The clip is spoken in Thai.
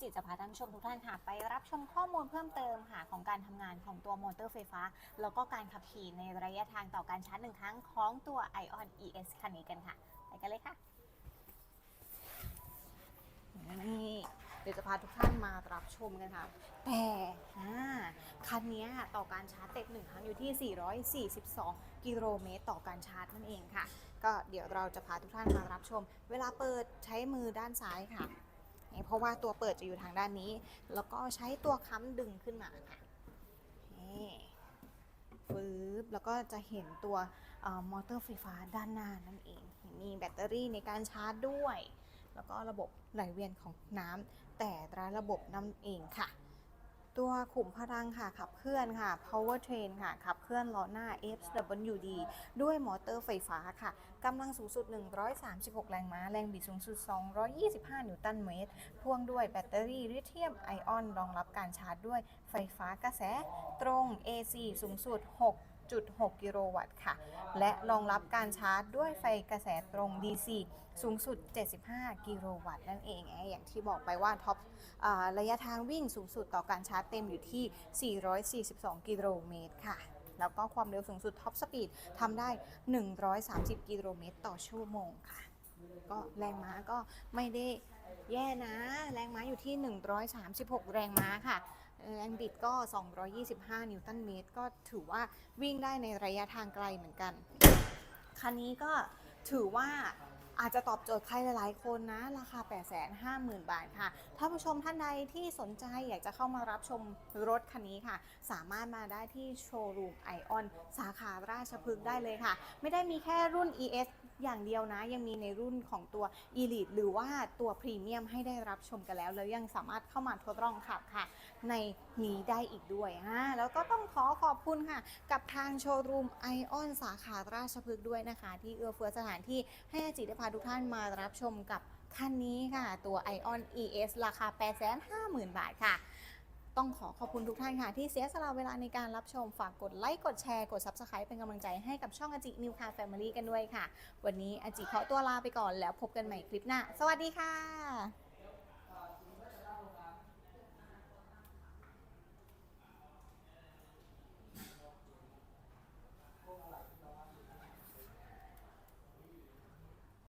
จิตจะพาท่านชมทุกท่านค่ะ ไปรับชมข้อมูลเพิ่มเติมค่ะของการทำงานของตัวมอเตอร์ไฟฟ้า แล้วก็การขับขี่ในระยะทางต่อการชาร์จหนึ่งครั้งของตัว ION ES คันนี้กันค่ะ ไปกันเลยค่ะนี่เดี๋ยวจะพาทุกท่านมารับชมกันค่ะ แต่คันนี้ต่อการชาร์จเต็มหนึ่งครั้งอยู่ที่ 442 กิโลเมตรต่อการชาร์จนั่นเองค่ะ ก็เดี๋ยวเราจะพาทุกท่านมารับชม เวลาเปิดใช้มือด้านซ้ายค่ะ เพราะว่าตัวเปิดจะอยู่ทางด้านนี้ แล้วก็ใช้ตัวค้ำดึงขึ้นมาค่ะนี่ฟืบแล้วก็จะเห็นตัวอมอเตอร์ไฟฟ้าด้านหน้านั่นเอง มีแบตเตอรี่ในการชาร์จด้วย แล้วก็ระบบไหลเวียนของน้ำแต่ละระบบนั่นเองค่ะ ตัวขุมพลังค่ะขับเคลื่อนค่ะ power train ค่ะขับเคลื่อนล้อหน้า FWD ด้วยมอเตอร์ไฟฟ้าค่ะกำลังสูงสุด 136 แรงม้า แรงบิดสูงสุด 225 นิวตันเมตร พ่วงด้วยแบตเตอรี่ลิเธียมไอออนรองรับการชาร์จด้วยไฟฟ้ากระแสตรง AC สูงสุด 6 6.6 กิโลวัตต์ค่ะ และรองรับการชาร์จด้วยไฟกระแสตรง DC สูงสุด 75 กิโลวัตต์นั่นเองนะอย่างที่บอกไปว่าท็อปอ่าระยะทางวิ่งสูงสุดต่อการชาร์จเต็มอยู่ที่ 442 กิโลเมตรค่ะ แล้วก็ความเร็วสูงสุดท็อปสปีดทำได้ 130 กิโลเมตรต่อชั่วโมงค่ะ ก็แรงม้าก็ไม่ได้แย่นะแรงม้าอยู่ที่ 136 แรงม้าค่ะ แรงบิดก็ 225 นิวตันเมตร ก็ถือว่าวิ่งได้ในระยะทางไกลเหมือนกัน คันนี้ก็ถือว่า อาจจะตอบโจทย์ใครหลายๆ คนนะ ราคา 850,000 บาทค่ะถ้านผู้ชมท่านใดที่สนใจอยากจะเข้ามารับชมรถคันนี้ค่ะ สามารถมาได้ที่โชว์รูมไอออนสาขาราชพฤกษ์ได้เลยค่ะ ไม่ได้มีแค่รุ่น ES อย่างเดียวนะ ยังมีในรุ่นของตัว Elite หรือว่าตัวพรีเมียมให้ได้รับชมกันแล้ว แล้วยังสามารถเข้ามาทดลองขับค่ะ ในนี้ได้อีกด้วยอ่าแล้วก็ต้องขอขอบคุณค่ะ กับทางโชว์รูมไอออนสาขาราชพฤกษ์ด้วยนะคะ ที่เอื้อเฟื้อสถานที่ให้อาจิได้พาทุกท่านมารับชมกับคันนี้ค่ะ ตัว Ion ES ราคา 850,000 บาทค่ะ ต้องขอขอบคุณทุกท่านค่ะ ที่เสียสละเวลาในการรับชมฝากกดไลค์ กดแชร์ กด Subscribe เป็นกำลังใจให้กับช่องอจินิวคาแฟมิลี่กันด้วยค่ะ วันนี้อจิขอตัวลาไปก่อนแล้วพบกันใหม่คลิปหน้า สวัสดีค่ะ